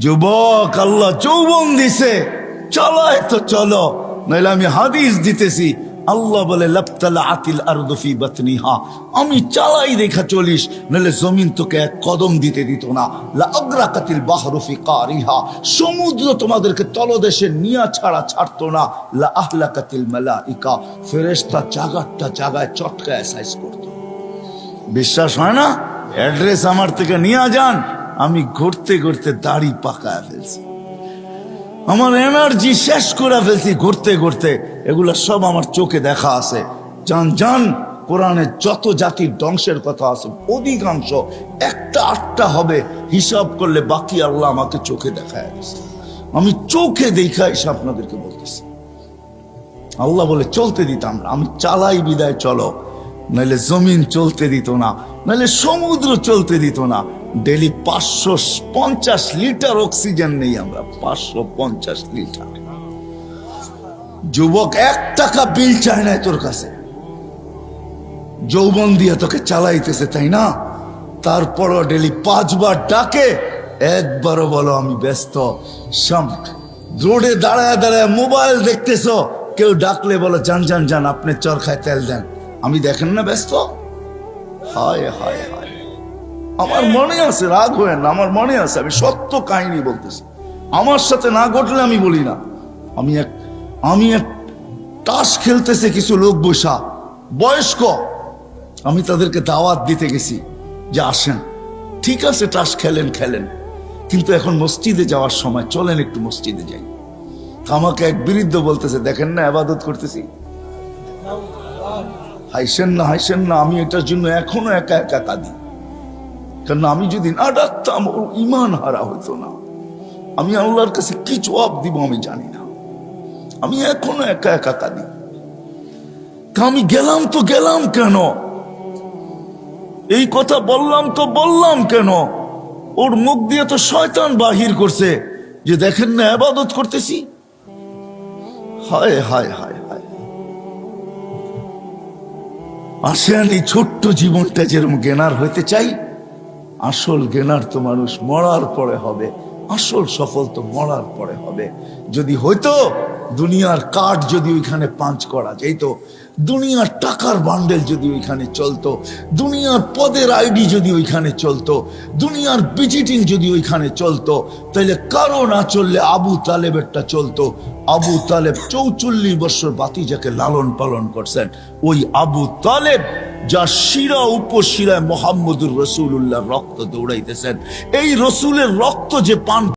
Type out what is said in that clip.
যুবক, আল্লাহ যৌবন দিছে। চলায় তো চলো। নইলে আমি হাদিস দিতেছি। আল্লাহ বলে আতিল আমি চালাই দেখা চলিস, নইলে জমিন তোকে এক কদম দিতে দিত না। সমুদ্র তোমাদেরকে তলদেশে নিয়া ছাড়া ছাড়তো না। লা আহলাকাতিল মালাইকা। ফেরেশতা জাগারটা জাগায় চটকায় সাইজ করতো। বিশ্বাস হয় না? অ্যাড্রেস আমার থেকে নিয়ে যান। আমি ঘুরতে ঘুরতে দাড়ি পাকায় ফেলছি। আমার এনার্জি শেষ করে ফেলছি ঘুরতে ঘুরতে। এগুলো সব আমার চোখে দেখা আছে। জান জান, কোরআনে যত জাতির ধ্বংসের কথা আছে, অধিকাংশ একটা আটটা হবে, হিসাব করলে বাকি আল্লাহ আমাকে চোখে দেখায় আমি চোখে দেখা এসে আপনাদেরকে বলতেছি। আল্লাহ বলে, চলতে দিতাম না, আমি চালাই বিদায়, চলো। নাহলে জমিন চলতে দিত না নাহলে সমুদ্র চলতে দিত না ডেলি পাঁচশো পঞ্চাশ লিটার অক্সিজেন নেই আমরা, পাঁচশো পঞ্চাশ লিটার। যুবক, এক টাকা বিল চায় না তোর কাছে। যৌবন দিয়ে তোকে চালাইতেছে, তাই না? তারপরও ডেলি পাঁচবার ডাকে, একবারও বলো, আমি ব্যস্ত। রোডে দাঁড়ায় দাঁড়ায় মোবাইল দেখতেছো। কেউ ডাকলে বলো, যান যান যান, আপনি চরখায় তেল দেন। আমি দেখেন না ব্যস্ত? হায় হায় হায়। আমার মনে আছে, রাগ হয়ে না, আমার মনে আছে, আমি সত্য কাহিনী বলতেছি। আমার সাথে না ঘটলে আমি বলি না। আমি এক আমি এক তাস খেলতেছে কিছু লোক বসা, বয়স্ক। আমি তাদেরকে দাওয়াত দিতে গেছি যে আসেন। ঠিক আছে, তাস খেলেন খেলেন। কিন্তু এখন মসজিদে যাওয়ার সময়, চলেন একটু মসজিদে যাই। আমাকে এক বিরুদ্ধ বলতেছে, দেখেন না, আবাদত করতেছি। হাইসেন না হাইসেন না, আমি এটার জন্য এখনও একা একা কাঁদি কারণ আমি যদি না ডাকতাম ওর ইমান হারা হতো না। আমি আল্লাহর কাছে কি জবাব দিব আমি জানি না। আমি এখনও একা একা কাঁদি। আমি গেলাম তো গেলাম কেন? এই কথা বললাম তো বললাম কেন? ওর মুখ দিয়ে তো শয়তান বাহির করছে যে দেখেন না আবাদত করতেছি। হায় হায় হায় হায়। আসেন এই ছোট্ট জীবনটা যেরকম জ্ঞানার হইতে চাই আসল গেনার তো মানুষ মরার পরে হবে। আসল সফল তো মরার পরে হবে। যদি হইতো দুনিয়ার কাঠ যদি ওইখানে পাঞ্চ করা যেত দুনিয়ার টাকার বান্ডেল যদি ওইখানে চলতো, দুনিয়ার পদের আইডি যদি ওইখানে চলতো, দুনিয়ার ভিজিটিং যদি ওইখানে চলতো তাহলে কারও না চললে আবু তালেবেরটা চলতো। আবু তালেব চৌচল্লিশ বছর বাতিজাকে লালন পালন করছেন। ওই আবু তালেব যা শিরা উপশিরায় মোহাম্মদুর রসুল্লাহ রক্ত দৌড়াইতেছেন। এই রসুলের রক্ত যে পান